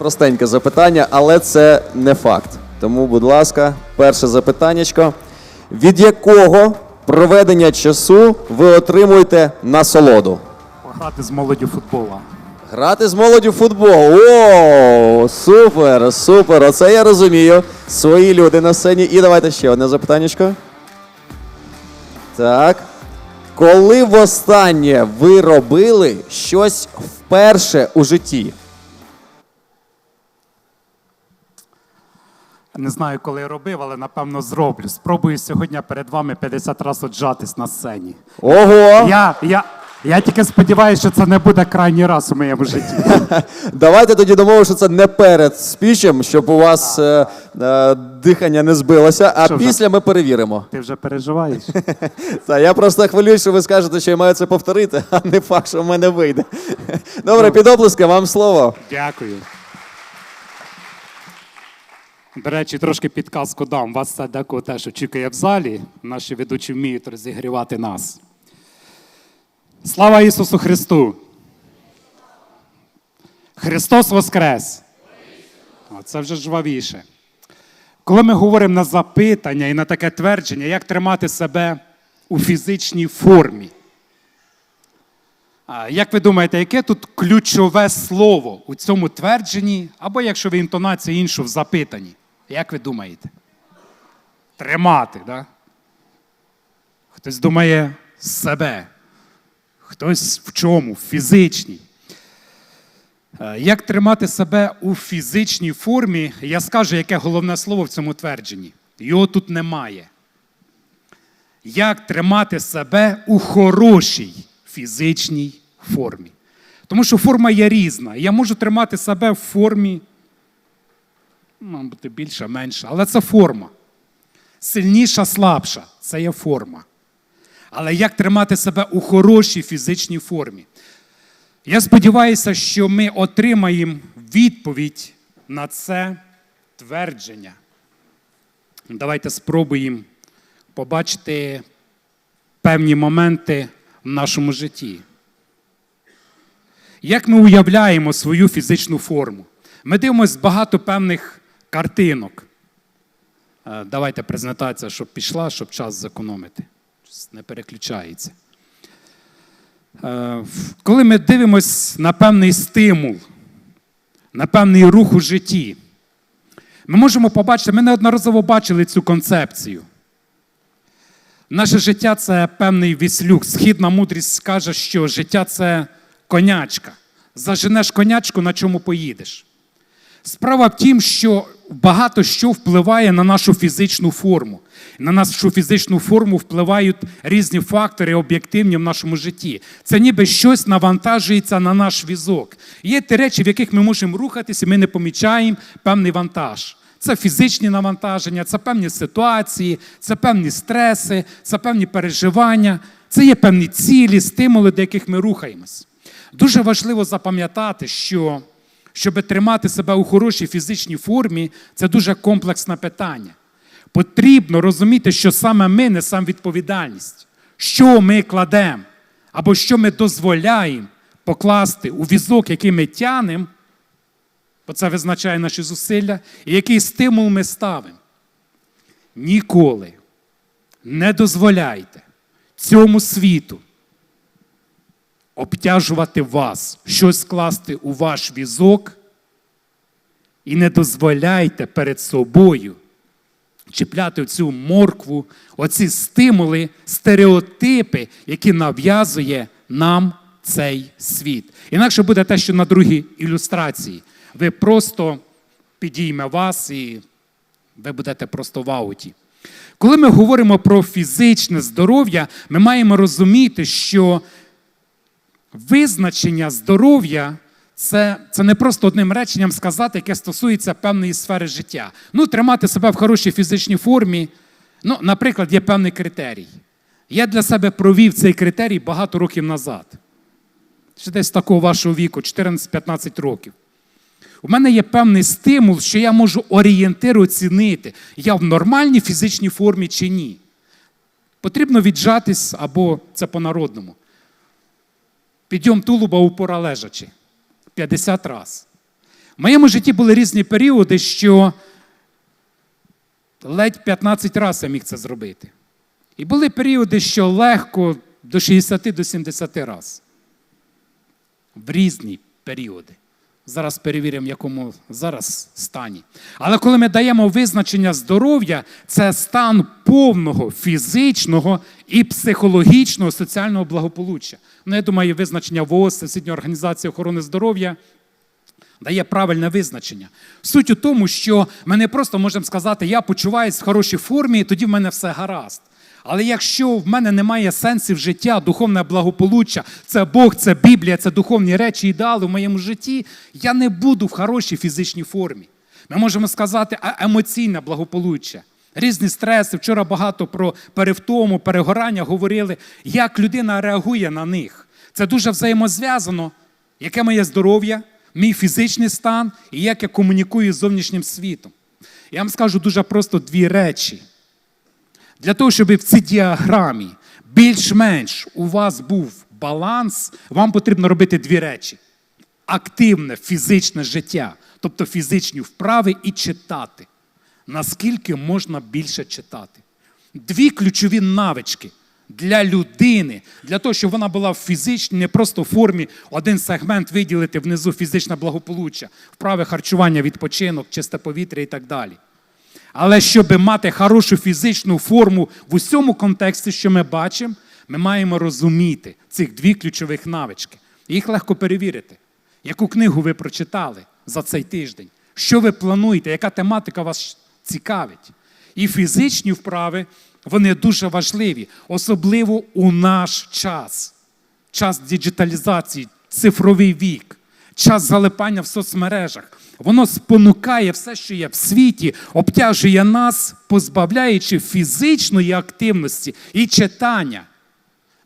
Простеньке запитання, але це не факт. Тому, будь ласка, перше запитаннячко. Від якого проведення часу ви отримуєте насолоду? Пограти з молоддю футбола. Грати з молоддю в футбол. О, супер, супер. Оце я розумію. Свої люди на сцені. І давайте ще одне запитаннячко. Так. Коли востаннє ви робили щось вперше у житті? Не знаю, коли робив, але напевно зроблю. Спробую сьогодні перед вами 50 разів отжатись на сцені. Ого! Я, я, я тільки сподіваюся, що це не буде крайній раз у моєму житті. Давайте тоді домовимося, що це не перед спічем, щоб у вас е, е, дихання не збилося, а Що вже? після ми перевіримо. Ти вже переживаєш? Та я просто хвилююсь, що ви скажете, що я маю це повторити, а не факт, що в мене вийде. Добре, під оплески, вам слово. Дякую. До речі, трошки підказку дам. Вас це декого теж очікує в залі. Наші ведучі вміють розігрівати нас. Слава Ісусу Христу! Христос Воскрес! Це вже жвавіше. Коли ми говоримо на запитання і на таке твердження, як тримати себе у фізичній формі. Як ви думаєте, яке тут ключове слово у цьому твердженні, або якщо ви інтонацію іншу в запитанні? Як ви думаєте? Тримати, да? Хтось думає себе, хтось в чому? В фізичній. Е, Як тримати себе у фізичній формі, я скажу, яке головне слово в цьому твердженні. Його тут немає. Як тримати себе у хорошій фізичній формі. Тому що форма є різна. Я можу тримати себе в формі, мабуть, більша, менша, але це форма. Сильніша, слабша це є форма. Але як тримати себе у хорошій фізичній формі? Я сподіваюся, що ми отримаємо відповідь на це твердження. Давайте спробуємо побачити певні моменти в нашому житті. Як ми уявляємо свою фізичну форму? Ми дивимося багато певних картинок. Е, Давайте презентація, щоб пішла, щоб час зекономити. Не переключається. Е, Коли ми дивимося на певний стимул, на певний рух у житті, ми можемо побачити, ми неодноразово бачили цю концепцію. Наше життя це певний віслюк. Східна мудрість каже, що життя це конячка. Заженеш конячку, на чому поїдеш. Справа в тім, що багато що впливає на нашу фізичну форму. На нашу фізичну форму впливають різні фактори об'єктивні в нашому житті. Це ніби щось навантажується на наш візок. Є ті речі, в яких ми можемо рухатися, ми не помічаємо певний вантаж. Це фізичні навантаження, це певні ситуації, це певні стреси, це певні переживання, це є певні цілі, стимули, до яких ми рухаємось. Дуже важливо запам'ятати, що щоб тримати себе у хорошій фізичній формі, це дуже комплексне питання. Потрібно розуміти, що саме ми несемо відповідальність, що ми кладемо, або що ми дозволяємо покласти у візок, який ми тянемо, бо це визначає наші зусилля, і який стимул ми ставимо. Ніколи не дозволяйте цьому світу обтяжувати вас, щось скласти у ваш візок, і не дозволяйте перед собою чіпляти цю моркву, оці стимули, стереотипи, які нав'язує нам цей світ. Інакше буде те, що на другій ілюстрації. Ви просто підійме вас і ви будете просто в ауті. Коли ми говоримо про фізичне здоров'я, ми маємо розуміти, що визначення здоров'я це, це не просто одним реченням сказати, яке стосується певної сфери життя. Ну, тримати себе в хорошій фізичній формі. Ну, наприклад, є певний критерій. Я для себе провів цей критерій багато років назад. Ще десь такого вашого віку, 14-15 років. У мене є певний стимул, що я можу орієнтир оцінити, я в нормальній фізичній формі чи ні. Потрібно віджатись або це по-народному. Підйом тулуба упора лежачи. 50 раз. В моєму житті були різні періоди, що ледь 15 разів я міг це зробити. І були періоди, що легко до 60 до 70 разів. В різні періоди. Зараз перевіримо, в якому зараз стані. Але коли ми даємо визначення здоров'я, це стан повного фізичного і психологічного соціального благополуччя. Ну, я думаю, визначення ВООЗ, Всесвітньої організації охорони здоров'я, дає правильне визначення. Суть у тому, що ми не просто можемо сказати, я почуваюся в хорошій формі, і тоді в мене все гаразд. Але якщо в мене немає сенсів життя, духовне благополуччя, це Бог, це Біблія, це духовні речі, ідеали в моєму житті, я не буду в хорошій фізичній формі. Ми можемо сказати а емоційне благополуччя. Різні стреси. Вчора багато про перевтому, перегорання говорили, як людина реагує на них. Це дуже взаємозв'язано, яке моє здоров'я, мій фізичний стан і як я комунікую з зовнішнім світом. Я вам скажу дуже просто дві речі. Для того, щоб в цій діаграмі більш-менш у вас був баланс, вам потрібно робити дві речі: активне фізичне життя, тобто фізичні вправи і читати. Наскільки можна більше читати? Дві ключові навички для людини, для того, щоб вона була в фізичній, не просто в формі один сегмент виділити внизу фізичне благополуччя, вправи харчування, відпочинок, чисте повітря і так далі. Але щоб мати хорошу фізичну форму в усьому контексті, що ми бачимо, ми маємо розуміти цих дві ключових навички. Їх легко перевірити. Яку книгу ви прочитали за цей тиждень? Що ви плануєте? Яка тематика вас цікавить? І фізичні вправи вони дуже важливі, особливо у наш час. Час діджиталізації, цифровий вік, час залипання в соцмережах. Воно спонукає все, що є в світі, обтяжує нас, позбавляючи фізичної активності і читання.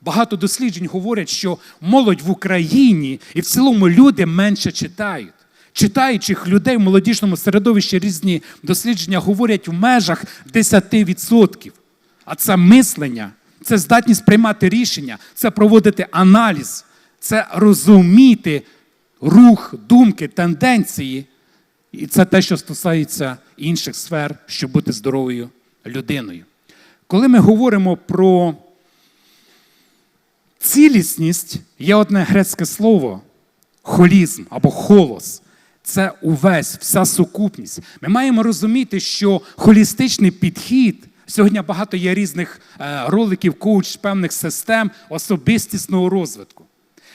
Багато досліджень говорять, що молодь в Україні і в цілому люди менше читають. Читаючих людей в молодіжному середовищі різні дослідження говорять в межах 10%. А це мислення, це здатність приймати рішення, це проводити аналіз, це розуміти рух, думки, тенденції. І це те, що стосується інших сфер, щоб бути здоровою людиною. Коли ми говоримо про цілісність, є одне грецьке слово холізм або холос. Це увесь, вся сукупність. Ми маємо розуміти, що холістичний підхід. Сьогодні багато є різних е, роликів, коуч, певних систем особистісного розвитку.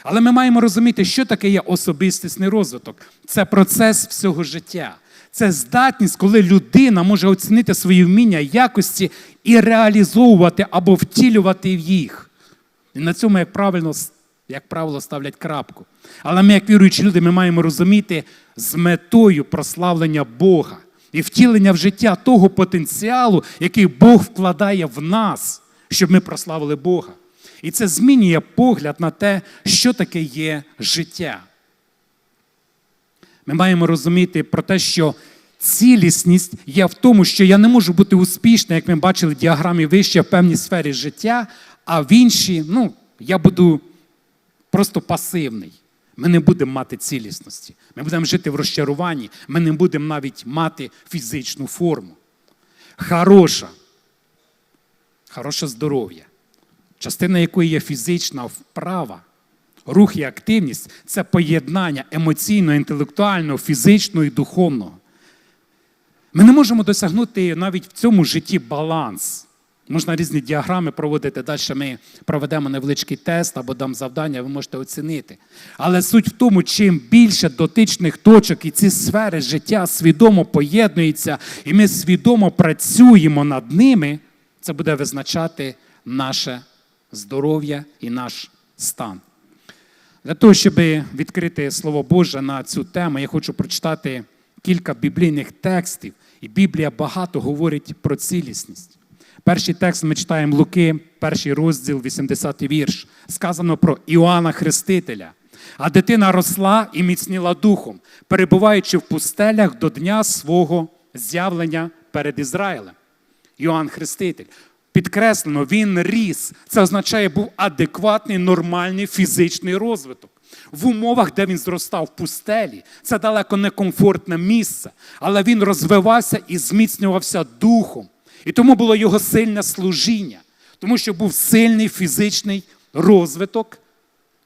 Але ми маємо розуміти, що таке є особистісний розвиток. Це процес всього життя. Це здатність, коли людина може оцінити свої вміння, якості і реалізовувати або втілювати їх. І на цьому, як правильно, як правило, ставлять крапку. Але ми, як віруючі люди, ми маємо розуміти з метою прославлення Бога і втілення в життя того потенціалу, який Бог вкладає в нас, щоб ми прославили Бога. І це змінює погляд на те, що таке є життя. Ми маємо розуміти про те, що цілісність є в тому, що я не можу бути успішним, як ми бачили в діаграмі вище в певній сфері життя, а в іншій, ну, я буду просто пасивний. Ми не будемо мати цілісності. Ми будемо жити в розчаруванні, ми не будемо навіть мати фізичну форму. Хороша, хороше здоров'я, частина якої є фізична вправа, рух і активність це поєднання емоційного, інтелектуального, фізичного і духовного. Ми не можемо досягнути навіть в цьому житті баланс. Можна різні діаграми проводити. Далі ми проведемо невеличкий тест або дам завдання, ви можете оцінити. Але суть в тому, чим більше дотичних точок і ці сфери життя свідомо поєднуються, і ми свідомо працюємо над ними, це буде визначати наше здоров'я і наш стан. Для того, щоб відкрити Слово Боже на цю тему, я хочу прочитати кілька біблійних текстів, і Біблія багато говорить про цілісність. Перший текст ми читаємо Луки, перший розділ, 80-й вірш. Сказано про Іоанна Хрестителя. А дитина росла і міцніла духом, перебуваючи в пустелях до дня свого з'явлення перед Ізраїлем. Іоанн Хреститель. Підкреслено, він ріс. Це означає, був адекватний, нормальний фізичний розвиток. В умовах, де він зростав в пустелі, це далеко не комфортне місце, але він розвивався і зміцнювався духом. І тому було його сильне служіння, тому що був сильний фізичний розвиток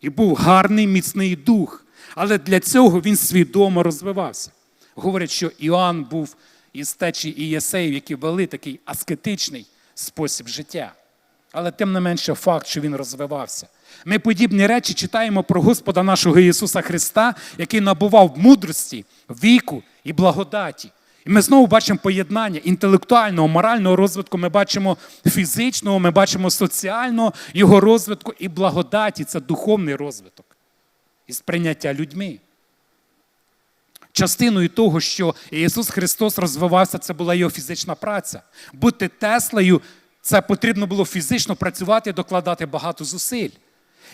і був гарний міцний дух. Але для цього він свідомо розвивався. Говорять, що Іоанн був із течі Ієсеїв, які вели такий аскетичний спосіб життя. Але тим не менше факт, що він розвивався. Ми подібні речі читаємо про Господа нашого Ісуса Христа, який набував мудрості, віку і благодаті. І ми знову бачимо поєднання інтелектуального, морального розвитку, ми бачимо фізичного, ми бачимо соціального його розвитку і благодаті це духовний розвиток і сприйняття людьми. Частиною того, що Ісус Христос розвивався, це була його фізична праця. Бути Теслею, це потрібно було фізично працювати докладати багато зусиль.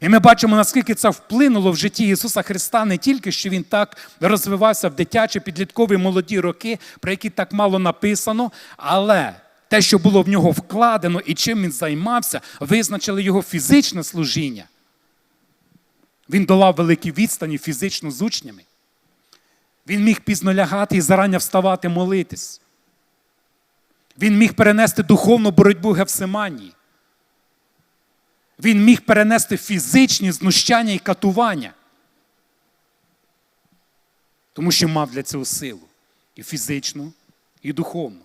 І ми бачимо, наскільки це вплинуло в житті Ісуса Христа не тільки, що Він так розвивався в дитячі, підліткові молоді роки, про які так мало написано, але те, що було в нього вкладено і чим він займався, визначили його фізичне служіння. Він долав великі відстані фізично з учнями. Він міг пізно лягати і зарання вставати молитись. Він міг перенести духовну боротьбу Гевсиманії. Він міг перенести фізичні знущання і катування. Тому що мав для цього силу і фізичну, і духовну.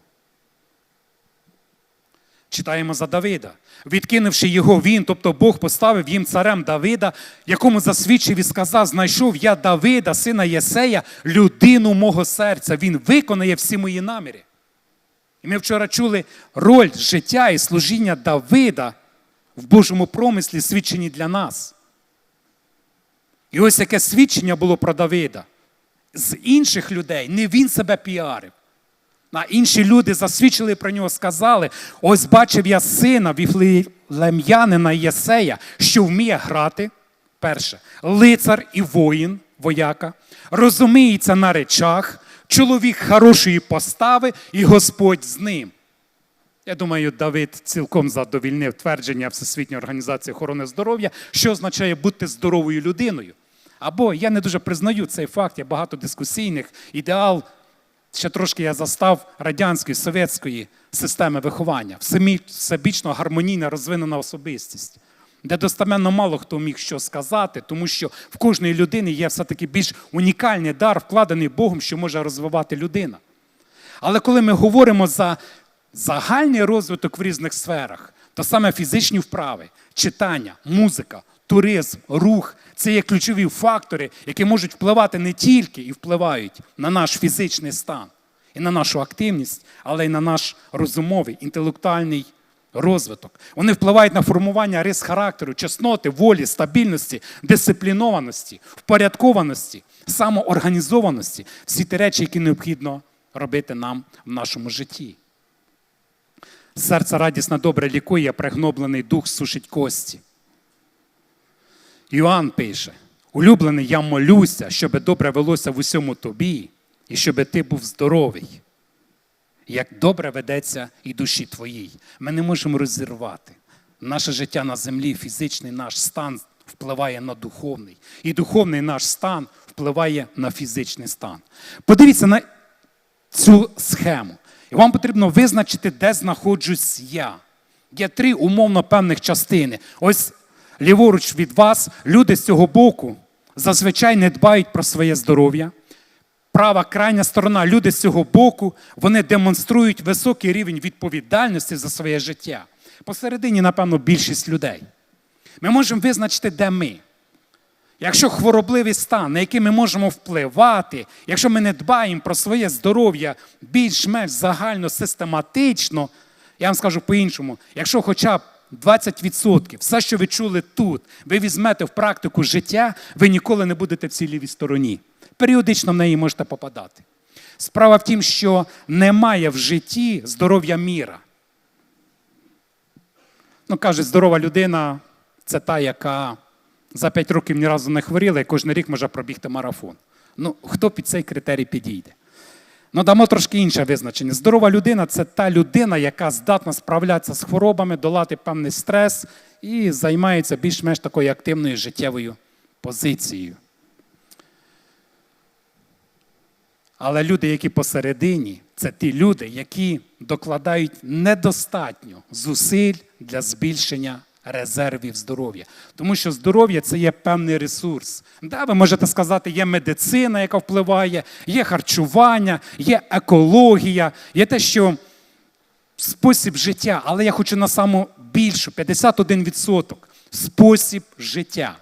Читаємо за Давида. Відкинувши його, він, тобто Бог поставив їм царем Давида, якому засвідчив і сказав: знайшов я Давида, сина Єсея, людину мого серця. Він виконає всі мої наміри. І ми вчора чули роль життя і служіння Давида в Божому промислі, свідчені для нас. І ось яке свідчення було про Давида. З інших людей не він себе піарив. А інші люди засвідчили про нього, сказали: ось бачив я сина віфлеєм'янина Єсея, що вміє грати. Перше, лицар і воїн, вояка, розуміється на речах, чоловік хорошої постави, і Господь з ним. Я думаю, Давид цілком задовільнив твердження Всесвітньої організації охорони здоров'я, що означає бути здоровою людиною. Або я не дуже признаю цей факт, є багато дискусійних ідеал. Ще трошки я застав радянської совєтської системи виховання, всебічно гармонійна розвинена особистість, де достеменно мало хто міг що сказати, тому що в кожної людини є все-таки більш унікальний дар, вкладений Богом, що може розвивати людина. Але коли ми говоримо за загальний розвиток в різних сферах, то саме фізичні вправи, читання, музика, туризм, рух це є ключові фактори, які можуть впливати не тільки і впливають на наш фізичний стан і на нашу активність, але й на наш розумовий, інтелектуальний розвиток. Вони впливають на формування рис характеру, чесноти, волі, стабільності, дисциплінованості, впорядкованості, самоорганізованості всі ті речі, які необхідно робити нам в нашому житті. Серце радісно добре лікує, пригноблений дух сушить кості. Іоанн пише: улюблений, я молюся, щоб добре велося в усьому тобі, і щоб ти був здоровий. Як добре ведеться і душі твоїй. Ми не можемо розірвати. Наше життя на землі, фізичний наш стан впливає на духовний. І духовний наш стан впливає на фізичний стан. Подивіться на цю схему. І вам потрібно визначити, де знаходжусь я. Є три умовно певних частини. Ось ліворуч від вас люди з цього боку зазвичай не дбають про своє здоров'я. Права крайня сторона, люди з цього боку, вони демонструють високий рівень відповідальності за своє життя. Посередині, напевно, більшість людей. Ми можемо визначити, де ми. Якщо хворобливий стан, на який ми можемо впливати, якщо ми не дбаємо про своє здоров'я більш-менш загально, систематично, я вам скажу по-іншому, якщо хоча б 20%, все, що ви чули тут, ви візьмете в практику життя, ви ніколи не будете в цій лівій стороні. Періодично в неї можете попадати. Справа в тім, що немає в житті здоров'я міра. Ну, кажуть, здорова людина це та, яка за 5 років ні разу не хворіла і кожен рік може пробігти марафон. Ну, хто під цей критерій підійде? Ну, дамо трошки інше визначення. Здорова людина це та людина, яка здатна справлятися з хворобами, долати певний стрес і займається більш-менш такою активною життєвою позицією. Але люди, які посередині, це ті люди, які докладають недостатньо зусиль для збільшення резервів здоров'я. Тому що здоров'я це є певний ресурс. Да, ви можете сказати, є медицина, яка впливає, є харчування, є екологія, є те, що спосіб життя, але я хочу на саму більшу 51% спосіб життя.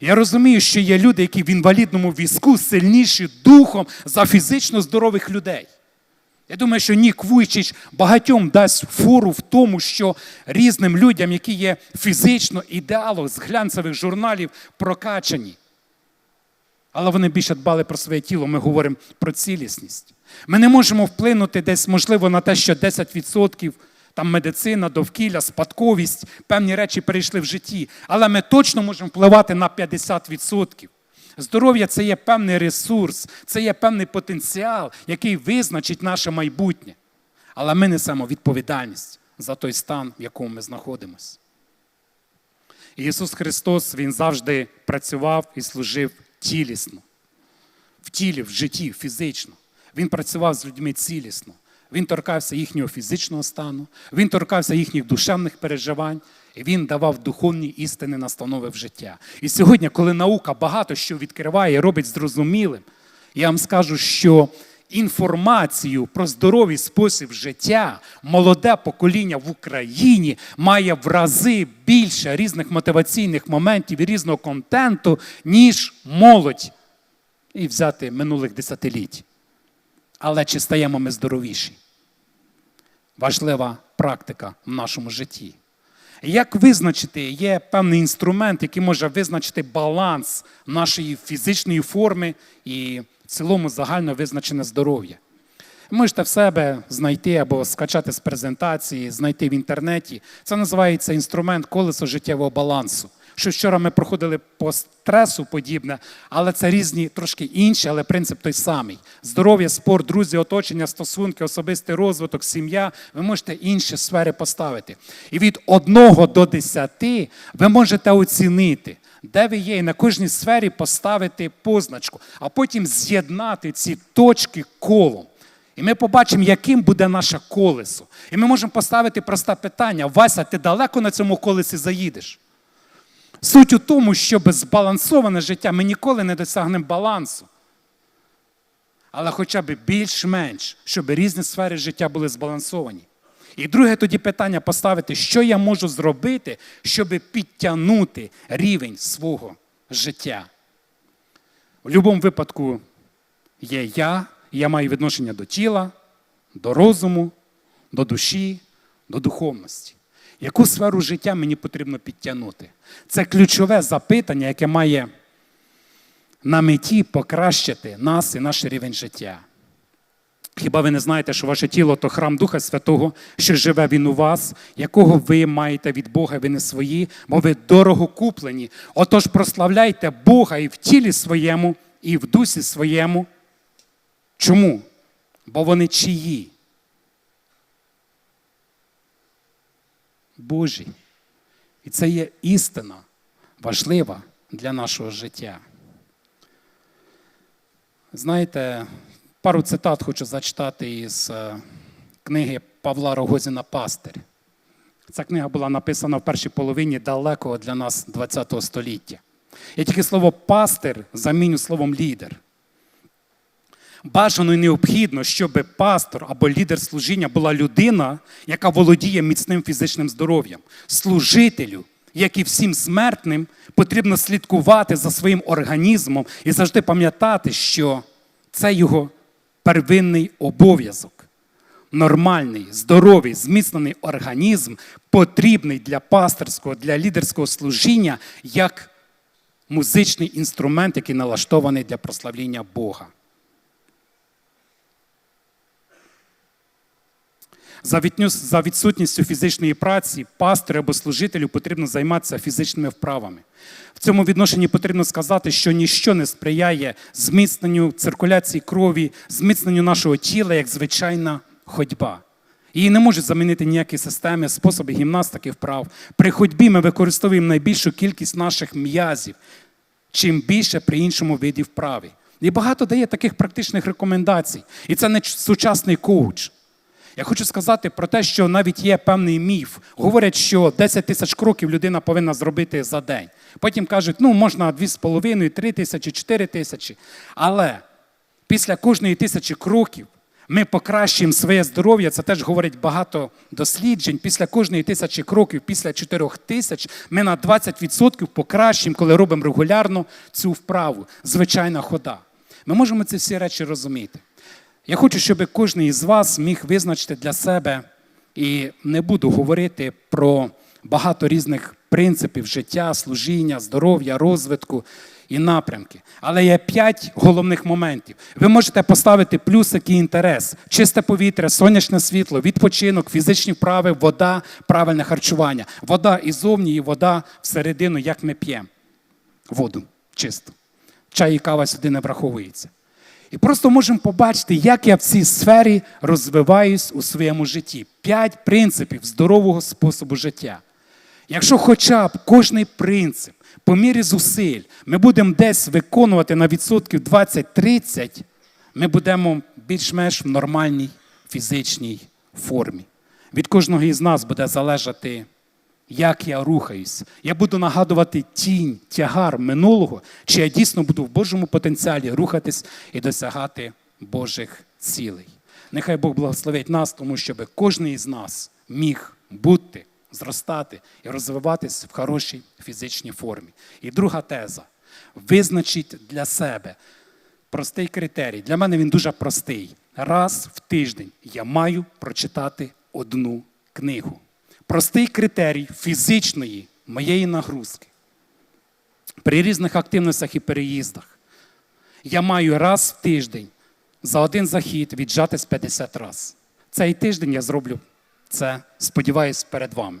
Я розумію, що є люди, які в інвалідному візку сильніші духом за фізично здорових людей. Я думаю, що Нік Вуйчич багатьом дасть фору в тому, що різним людям, які є фізично ідеало з глянцевих журналів, прокачані. Але вони більше дбали про своє тіло, ми говоримо про цілісність. Ми не можемо вплинути десь, можливо, на те, що 10% там медицина, довкілля, спадковість, певні речі перейшли в житті. Але ми точно можемо впливати на 50%. Здоров'я це є певний ресурс, це є певний потенціал, який визначить наше майбутнє. Але ми несемо відповідальність за той стан, в якому ми знаходимося. Ісус Христос Він завжди працював і служив цілісно. В тілі, в житті, фізично. Він працював з людьми цілісно. Він торкався їхнього фізичного стану, він торкався їхніх душевних переживань, і він давав духовні істини настанови в життя. І сьогодні, коли наука багато що відкриває і робить зрозумілим, я вам скажу, що інформацію про здоровий спосіб життя молоде покоління в Україні має в рази більше різних мотиваційних моментів і різного контенту, ніж молодь, і взяти минулих десятиліть. Але чи стаємо ми здоровіші? Важлива практика в нашому житті. Як визначити, є певний інструмент, який може визначити баланс нашої фізичної форми і в цілому загально визначене здоров'я. Можете в себе знайти або скачати з презентації, знайти в інтернеті. Це називається інструмент колесо життєвого балансу. Що вчора ми проходили по стресу подібне, але це різні трошки інші, але принцип той самий. Здоров'я, спорт, друзі, оточення, стосунки, особистий розвиток, сім'я. Ви можете інші сфери поставити. І від 1 до 10 ви можете оцінити, де ви є, і на кожній сфері поставити позначку, а потім з'єднати ці точки колом. І ми побачимо, яким буде наше колесо. І ми можемо поставити просте питання: Вася, ти далеко на цьому колесі заїдеш? Суть у тому, щоб збалансоване життя ми ніколи не досягнемо балансу. Але хоча б більш-менш, щоб різні сфери життя були збалансовані. І друге тоді питання поставити, що я можу зробити, щоб підтягнути рівень свого життя. В будь-якому випадку є я, і я маю відношення до тіла, до розуму, до душі, до духовності. Яку сферу життя мені потрібно підтягнути? Це ключове запитання, яке має на меті покращити нас і наш рівень життя. Хіба ви не знаєте, що ваше тіло то храм Духа Святого, що живе він у вас, якого ви маєте від Бога, ви не свої, бо ви дорого куплені. Отож прославляйте Бога і в тілі своєму, і в дусі своєму. Чому? Бо вони чиї? Божі. І це є істина важлива для нашого життя. Знаєте, пару цитат хочу зачитати із е, книги Павла Рогозіна Пастир. Ця книга була написана в першій половині далекого для нас ХХ століття. Я тільки слово пастир заміню словом лідер. Бажано і необхідно, щоб пастор або лідер служіння була людина, яка володіє міцним фізичним здоров'ям. Служителю, як і всім смертним, потрібно слідкувати за своїм організмом і завжди пам'ятати, що це його первинний обов'язок. Нормальний, здоровий, зміцнений організм потрібний для пасторського, для лідерського служіння як музичний інструмент, який налаштований для прославління Бога. За відсутністю фізичної праці пастору або служителю потрібно займатися фізичними вправами. В цьому відношенні потрібно сказати, що ніщо не сприяє зміцненню циркуляції крові, зміцненню нашого тіла як звичайна ходьба. Її не можуть замінити ніякі системи, способи гімнастики вправ. При ходьбі ми використовуємо найбільшу кількість наших м'язів. чим більше при іншому виді вправи. І багато дає таких практичних рекомендацій. І це не сучасний коуч. Я хочу сказати про те, що навіть є певний міф. Говорять, що 10 тисяч кроків людина повинна зробити за день. Потім кажуть, ну можна 2,5, 3 тисячі, 4 тисячі. Але після кожної тисячі кроків ми покращуємо своє здоров'я. Це теж говорить багато досліджень. Після кожної тисячі кроків, після 4 тисяч, ми на 20% покращуємо, коли робимо регулярно цю вправу. Звичайна хода. Ми можемо ці всі речі розуміти. Я хочу, щоб кожен із вас міг визначити для себе, і не буду говорити про багато різних принципів життя, служіння, здоров'я, розвитку і напрямки. Але є п'ять головних моментів. Ви можете поставити плюсик і інтерес: чисте повітря, сонячне світло, відпочинок, фізичні вправи, вода, правильне харчування. Вода ізовні і вода всередину, як ми п'ємо. Воду чисту. Чай і кава сюди не враховується. І просто можемо побачити, як я в цій сфері розвиваюсь у своєму житті. П'ять принципів здорового способу життя. Якщо хоча б кожний принцип по мірі зусиль ми будемо десь виконувати на відсотків 20-30, ми будемо більш-менш в нормальній фізичній формі. Від кожного із нас буде залежати, як я рухаюсь. Я буду нагадувати тінь, тягар минулого, чи я дійсно буду в Божому потенціалі рухатись і досягати Божих цілей. Нехай Бог благословить нас, тому щоб кожен із нас міг бути, зростати і розвиватись в хорошій фізичній формі. І друга теза: визначіть для себе простий критерій. Для мене він дуже простий. Раз в тиждень я маю прочитати одну книгу. Простий критерій фізичної моєї нагрузки. При різних активностях і переїздах я маю раз в тиждень за один захід віджатись 50 разів. Цей тиждень я зроблю це, сподіваюсь, перед вами.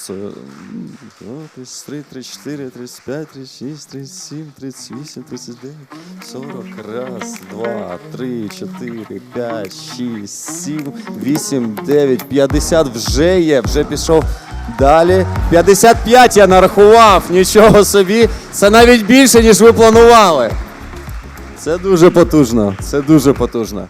п'ять, двадцять шість, двадцять сім, двадцять вісім, двадцять дев'ять, сорок, тридцять три, тридцять чотири, тридцять п'ять, тридцять шість, тридцять сім, тридцять вісім, тридцять дев'ять, сорок, раз, два, три, чотири, п'ять, шість, сім, вісім, дев'ять, п'ятдесят вже є, вже пішов. Далі 55 я нарахував. Нічого собі. Це навіть більше, ніж ви планували. Це дуже потужно. Це дуже потужно.